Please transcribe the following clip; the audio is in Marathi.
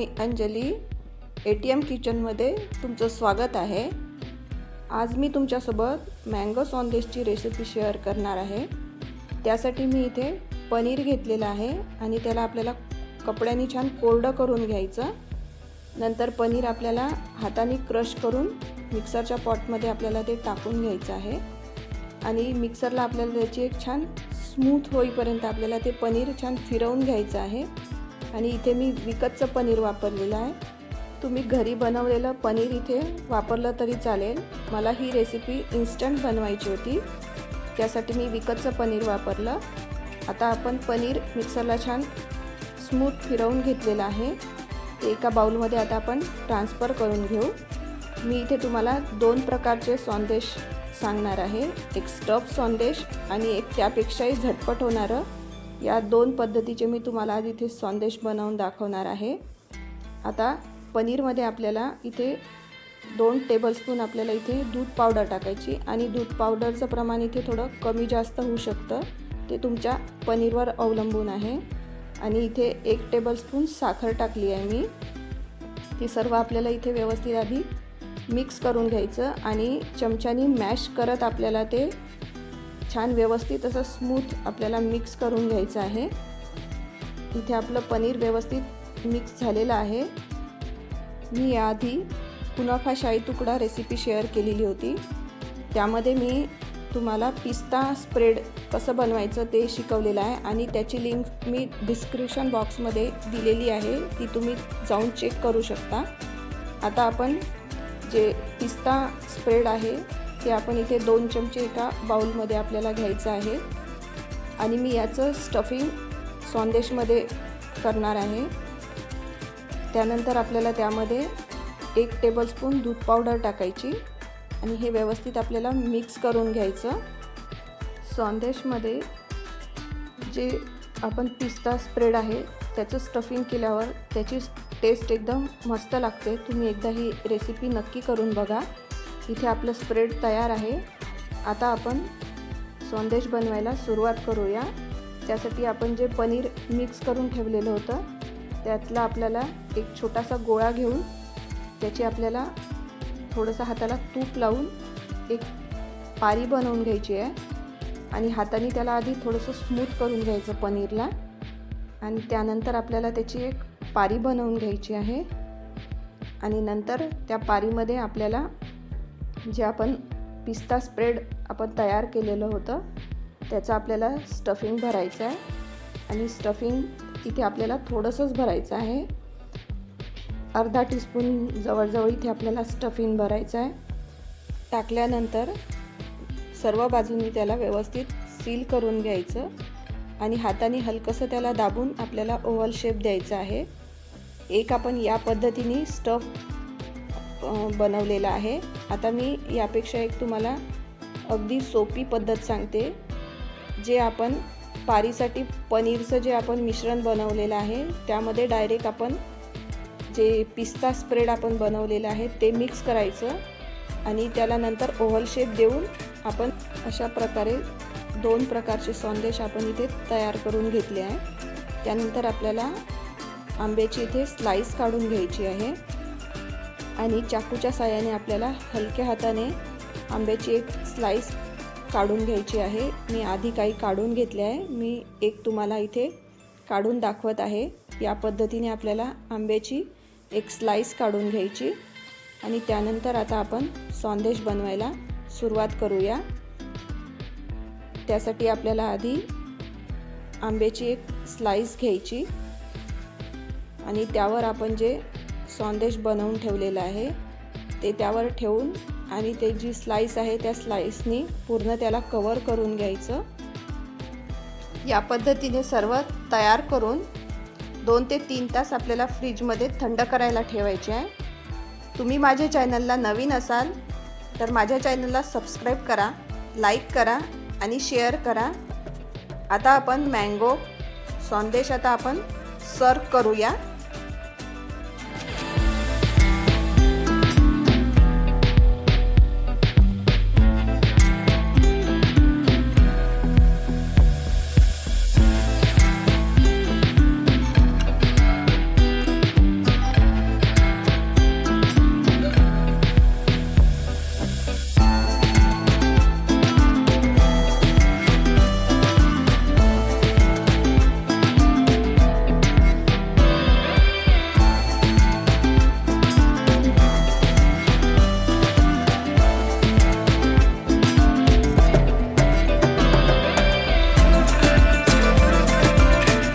Me Anjali A T M किचनमध्ये तुमचं स्वागत आहे. आज मी तुमच्यासोबत मँगो सॉन्देशची रेसिपी शेअर करणार आहे. त्यासाठी मी इथे पनीर घेतलेलं आहे आणि त्याला आपल्याला कपड्याने छान कोरडं करून घ्यायचं. नंतर पनीर आपल्याला हाताने क्रश करून मिक्सरच्या पॉटमध्ये आपल्याला ते टाकून घ्यायचं आहे. आणि मिक्सरला आपल्याला त्याची एक छान स्मूथ होईपर्यंत आपल्याला ते पनीर छान फिरवून घ्यायचं आहे. आणि इथे मी विकतचं पनीर वापरलेलं आहे. तुम्ही घरी बनवलेलं पनीर इथे वापरलं तरी चालेल. मला ही रेसिपी इन्स्टंट बनवायची होती. त्यासाठी मी विकतचं पनीर वापरलं. आता आपण पनीर मिक्सरला छान स्मूथ फिरवून घेतलेलं आहे. ते एका बाउलमध्ये आता आपण ट्रान्सफर करून घेऊ. मी इथे तुम्हाला दोन प्रकारचे संदेश सांगणार आहे. एक स्टफ संदेश आणि एक त्यापेक्षाही झटपट होणारं या दोन पद्धतीचे मी तुम्हाला आज इथे संदेश बनवून दाखवणार आहे. आता पनीरमध्ये आपल्याला इथे दोन टेबलस्पून आपल्याला इथे दूध पावडर टाकायची आणि दूध पावडरचं प्रमाण इथे थोडं कमी जास्त होऊ शकतं. ते तुमच्या पनीरवर अवलंबून आहे. आणि इथे एक टेबलस्पून साखर टाकली आहे मी. ती सर्व आपल्याला इथे व्यवस्थित आधी मिक्स करून घ्यायचं आणि चमच्यानी मॅश करत आपल्याला ते छान व्यवस्थित असं स्मूथ आपल्याला मिक्स करून घ्यायचं आहे. इथे आपलं पनीर व्यवस्थित मिक्स झालेलं आहे. मी याआधी कुनाफा शाही तुकडा रेसिपी शेअर केलेली होती. त्यामध्ये मी तुम्हाला पिस्ता स्प्रेड कसं बनवायचं ते शिकवलेलं आहे आणि त्याची लिंक मी डिस्क्रिप्शन बॉक्समध्ये दिलेली आहे ती तुम्ही जाऊन चेक करू शकता. आता आपण जे पिस्ता स्प्रेड आहे ते आपण इथे दोन चमचे एका बाउलमध्ये आपल्याला घ्यायचं आहे. आणि मी याचं स्टफिंग सॉन्देशमध्ये करणार आहे. त्यानंतर आपल्याला त्यामध्ये एक टेबलस्पून दूध पावडर टाकायची आणि हे व्यवस्थित आपल्याला मिक्स करून घ्यायचं. सॉन्देशमध्ये जे आपण पिस्ता स्प्रेड आहे त्याचं स्टफिंग केल्यावर त्याची टेस्ट एकदम मस्त लागते. तुम्ही एकदा ही रेसिपी नक्की करून बघा. इथे आपलं स्प्रेड तयार आहे. आता आपण संदेश बनवायला सुरुवात करूया. त्यासाठी आपण जे पनीर मिक्स करून ठेवलेलं होतं त्यातला आपल्याला एक छोटासा गोळा घेऊन त्याची आपल्याला थोडंसं हाताला तूप लावून एक पारी बनवून घ्यायची आहे. आणि हाताने त्याला आधी थोडंसं स्मूथ करून घ्यायचं पनीरला. आणि त्यानंतर आपल्याला त्याची एक पारी बनवून घ्यायची आहे. आणि नंतर त्या पारीमध्ये आपल्याला जे आपण पिस्ता स्प्रेड आपण तयार केलेलं होतं त्याचं आपल्याला स्टफिंग भरायचं आहे. आणि स्टफिंग इथे आपल्याला थोडंसंच भरायचं आहे. अर्धा टीस्पून जवळजवळ इथे आपल्याला स्टफिंग भरायचं आहे. टाकल्यानंतर सर्व बाजूंनी त्याला व्यवस्थित सील करून घ्यायचं आणि हाताने हलकंसं त्याला दाबून आपल्याला ओव्हल शेप द्यायचा आहे. एक आपण या पद्धतीने स्टफ बनवलेला आहे. आता मी यापेक्षा एक तुम्हाला अगदी सोपी पद्धत सांगते जे आपण पारीसाठी पनीरचं जे आपण मिश्रण बनवलेलं आहे त्यामध्ये डायरेक्ट आपण जे पिस्ता स्प्रेड आपण बनवलेलं आहे ते मिक्स करायचं आणि त्याला नंतर ओव्हल शेप देऊन आपण अशा प्रकारे दोन प्रकारचे संदेश आपण इथे तयार करून घेतले आहे. त्यानंतर आपल्याला आंब्याची इथे स्लाईस काढून घ्यायची आहे. आणि चाकूच्या साह्याने आपल्याला हलक्या हाताने आंब्याची एक स्लाईस काढून घ्यायची आहे. मी आधी काही काढून घेतले आहे. मी एक तुम्हाला इथे काढून दाखवत आहे. या पद्धतीने आपल्याला आंब्याची एक स्लाईस काढून घ्यायची. आणि त्यानंतर आता आपण सौंदेश बनवायला सुरुवात करूया. त्यासाठी आपल्याला आधी आंब्याची एक स्लाईस घ्यायची. आणि त्यावर आपण जे सॉन्देश बनवून ठेवलेलं आहे. ते त्यावर ठेवून आणि ते जी स्लाईस आहे त्या स्लाईसनी पूर्ण त्याला कवर करून घ्यायचं. या पद्धतीने सर्व तयार करून दोन ते तीन तास आपल्याला फ्रीजमध्ये थंड करायला ठेवायचे आहे. तुम्ही माझ्या चॅनलला नवीन असाल तर माझ्या चॅनलला सबस्क्राईब करा लाईक करा आणि शेअर करा. आता आपण मँगो संदेश आता आपण सर्व करूया.